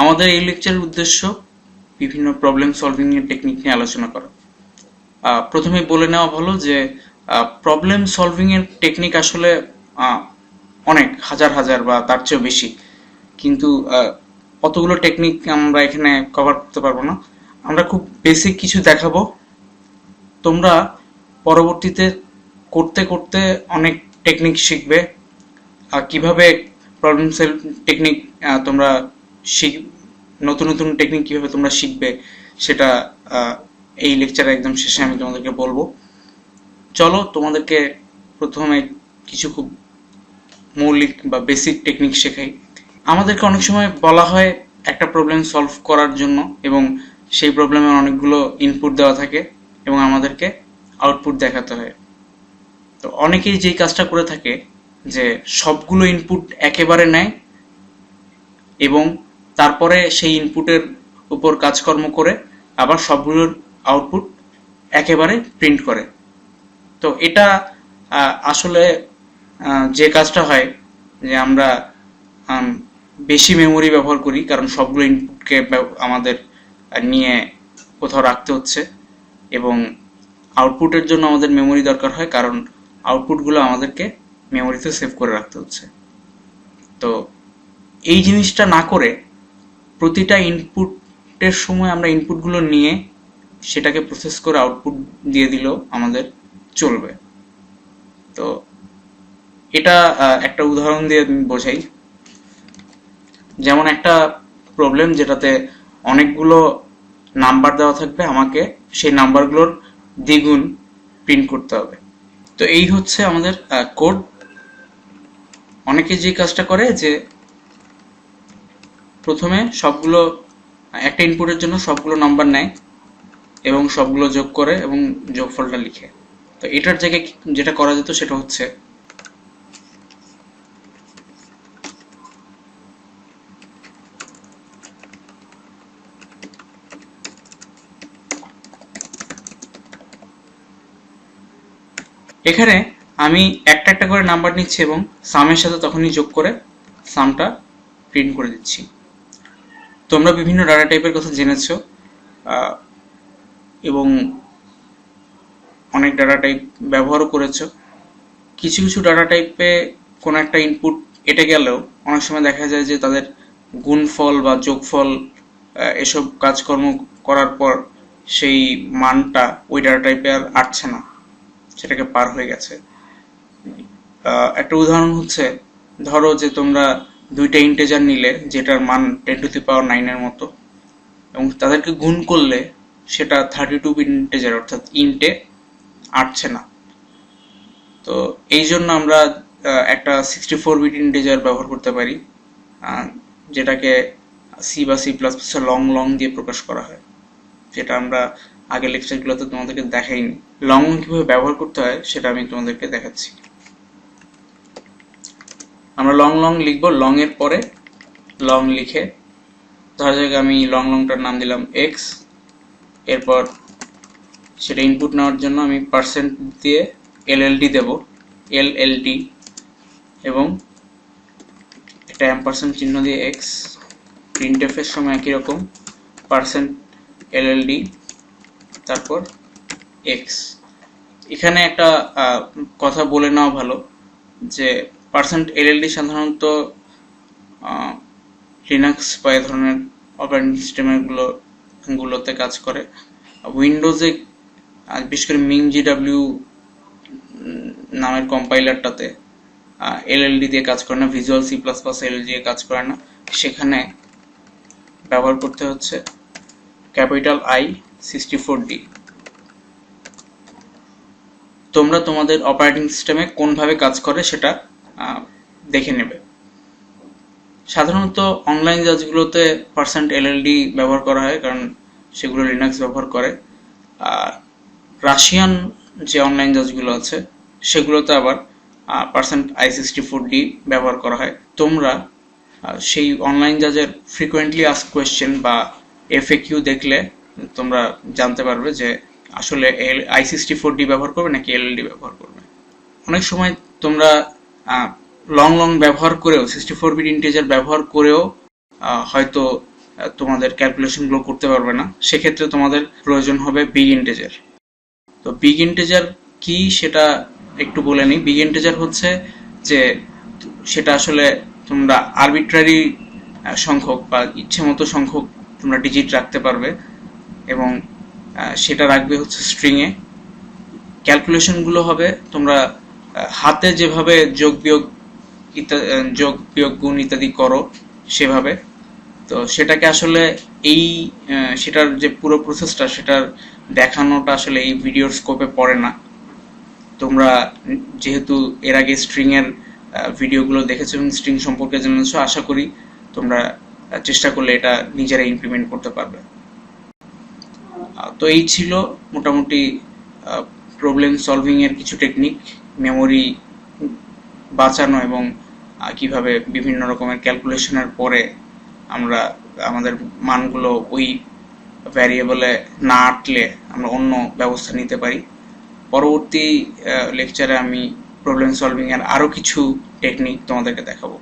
আমাদের এই লেকচারের উদ্দেশ্য বিভিন্ন প্রবলেম সলভিং এর টেকনিক নিয়ে আলোচনা করা। প্রথমে বলে নেওয়া ভালো যে প্রবলেম সলভিং এর টেকনিক আসলে অনেক, হাজার হাজার বা তার চেয়েও বেশি। কিন্তু অতগুলো টেকনিক আমরা এখানে কভার করতে পারব না। আমরা খুব বেসিক কিছু দেখাবো। তোমরা পরবর্তীতে করতে করতে অনেক টেকনিক শিখবে। কীভাবে প্রবলেম সলভ টেকনিক তোমরা শিখ নতুন নতুন টেকনিক কীভাবে তোমরা শিখবে সেটা এই লেকচারে একদম শেষে আমি তোমাদেরকে বলব। চলো তোমাদেরকে প্রথমে কিছু খুব মৌলিক বা বেসিক টেকনিক শেখাই। আমাদেরকে অনেক সময় বলা হয় একটা প্রবলেম সলভ করার জন্য এবং সেই প্রবলেমের অনেকগুলো ইনপুট দেওয়া থাকে এবং আমাদেরকে আউটপুট দেখাতে হয়। তো অনেকেই যেই কাজটা করে থাকে যে সবগুলো ইনপুট একেবারে নেয় এবং তারপরে সেই ইনপুটের উপর কাজকর্ম করে আবার সবগুলোর আউটপুট একেবারে প্রিন্ট করে। তো এটা আসলে যে কাজটা হয়, যে আমরা বেশি মেমোরি ব্যবহার করি, কারণ সবগুলো ইনপুটকে আমাদের নিয়ে কোথাও রাখতে হচ্ছে এবং আউটপুটের জন্য আমাদের মেমোরি দরকার হয়, কারণ আউটপুটগুলো আমাদেরকে মেমোরিতে সেভ করে রাখতে হচ্ছে। তো এই জিনিসটা না করে প্রতিটা ইনপুটের সময় আমরা ইনপুটগুলো নিয়ে সেটাকে প্রসেস করে আউটপুট দিয়ে দিলেও আমাদের চলবে। তো এটা একটা উদাহরণ দিয়ে আমি বোঝাই। যেমন একটা প্রবলেম যেটাতে অনেকগুলো নাম্বার দেওয়া থাকবে, আমাকে সেই নাম্বারগুলোর দ্বিগুণ প্রিন্ট করতে হবে। তো এই হচ্ছে আমাদের কোড অনেকে যে কাজটা করে যে প্রথমে সবগুলো, একটা ইনপুটের জন্য সবগুলো নাম্বার নেয় এবং সবগুলো যোগ করে এবং যোগফলটা লিখে। তো এটার জায়গায় যেটা করা যেত সেটা হচ্ছে এখানে আমি একটা একটা করে নাম্বার নিচ্ছি এবং সামের সাথে তখনই যোগ করে সামটা প্রিন্ট করে দিচ্ছি। তোমরা বিভিন্ন ডাটা টাইপের কথা জেনেছো এবং অনেক ডাটা টাইপ ব্যবহারও করেছ। কিছু কিছু ডাটা টাইপে কোনো একটা ইনপুট এটে গেলেও অনেক সময় দেখা যায় যে তাদের গুণফল বা যোগফল এসব কাজকর্ম করার পর সেই মানটা ওই ডাটা টাইপে আর আসছে না, সেটাকে পার হয়ে গেছে। একটা উদাহরণ হচ্ছে, ধরো যে তোমরা দুইটা ইন্টেজার নিলে যেটার মান টেন টু দি পাওয়ার নাইনের মতো, এবং তাদেরকে গুণ করলে সেটা থার্টি টু ইন্টেজার অর্থাৎ ইন্টে আটছে না। তো এই জন্য আমরা একটা সিক্সটি ফোর বিট ইন্টেজার ব্যবহার করতে পারি যেটাকে সি বা C plus plus long long দিয়ে প্রকাশ করা হয়, যেটা আমরা আগের লেকচারগুলোতে তোমাদেরকে দেখাইনি। লং কীভাবে ব্যবহার করতে হয় সেটা আমি তোমাদেরকে দেখাচ্ছি। আমরা লং লং লিখব লং এর পরে লং লিখে, ধরা যাক আমি লং লংটার নাম দিলাম এক্স এরপর সেটা ইনপুট নেওয়ার জন্য আমি পার্সেন্ট দিয়ে এলএলডি দেব এলএলডি এবং একটা অ্যাম্পারসেন্ট চিহ্ন দিয়ে এক্স প্রিন্টএফের সময় একই রকম পার্সেন্ট এল এলএলডি তারপর এক্স এখানে একটা কথা বলে নেওয়া ভালো, যে পার্সেন্ট এলএলডি সাধারণত লিনাক্স বা এ ধরনের অপারেটিং সিস্টেমগুলো গুলোতে কাজ করে। উইন্ডোজে বিশেষ করে মিং জিডাব্লিউ নামের কম্পাইলারটাতে এলএলডি দিয়ে কাজ করে না visual C plus plus L দিয়ে কাজ করে না। সেখানে ব্যবহার করতে হচ্ছে capital I sixty four D তোমরা তোমাদের অপারেটিং সিস্টেমে কোনভাবে কাজ করে সেটা দেখে নেবে। সাধারণত অনলাইন জাজগুলোতে পার্সেন্ট এলএলডি ব্যবহার করা হয়, কারণ সেগুলো লিনাক্স ব্যবহার করে। আর রাশিয়ান যে অনলাইন জাজগুলো আছে, সেগুলোতে আবার percent I sixty four D ব্যবহার করা হয়। তোমরা সেই অনলাইন জাজের ফ্রিকোয়েন্টলি আস্ক কোয়েশ্চেন বা এফএকিউ দেখলে তোমরা জানতে পারবে যে আসলে আই সিক্সটি ফোর ডি ব্যবহার করবে নাকি এলএলডি ব্যবহার করবে। অনেক সময় তোমরা লং লং ব্যবহার করেও সিক্সটি ফোর বিট ইন্টিজার ব্যবহার করেও হয়তো তোমাদের ক্যালকুলেশনগুলো করতে পারবে না। সেক্ষেত্রে তোমাদের প্রয়োজন হবে বিগ ইন্টেজার তো বিগ ইন্টেজার কি সেটা একটু বলে নিই। বিগ ইন্টেজার হচ্ছে যে, সেটা আসলে তোমরা আরবিট্রারি সংখ্যক বা ইচ্ছে মতো সংখ্যক তোমরা ডিজিট রাখতে পারবে এবং সেটা রাখবে হচ্ছে স্ট্রিংয়ে ক্যালকুলেশনগুলো হবে তোমরা হাতে যেভাবে যোগ বিয়োগ যোগ বিয়োগ গুণ ইত্যাদি করো, সেভাবে। তো সেটাকে আসলে এই সেটার যে পুরো প্রসেসটা সেটার দেখানোটা আসলে এই ভিডিওর স্কোপে পড়ে না। তোমরা যেহেতু এর আগে স্ট্রিং এর ভিডিওগুলো দেখেছ এবং স্ট্রিং সম্পর্কে জেনেছো, আশা করি তোমরা চেষ্টা করলে এটা নিজেরা ইমপ্লিমেন্ট করতে পারবে। তো এই ছিল মোটামুটি প্রবলেম সলভিং এর কিছু টেকনিক মেমোরি বাঁচানো এবং কীভাবে বিভিন্ন রকমের ক্যালকুলেশনের পরে আমরা, আমাদের মানগুলো ওই ভ্যারিয়েবলে না আটলে আমরা অন্য ব্যবস্থা নিতে পারি। পরবর্তী লেকচারে আমি প্রবলেম সলভিংয়ের আরও আরও কিছু টেকনিক তোমাদেরকে দেখাবো।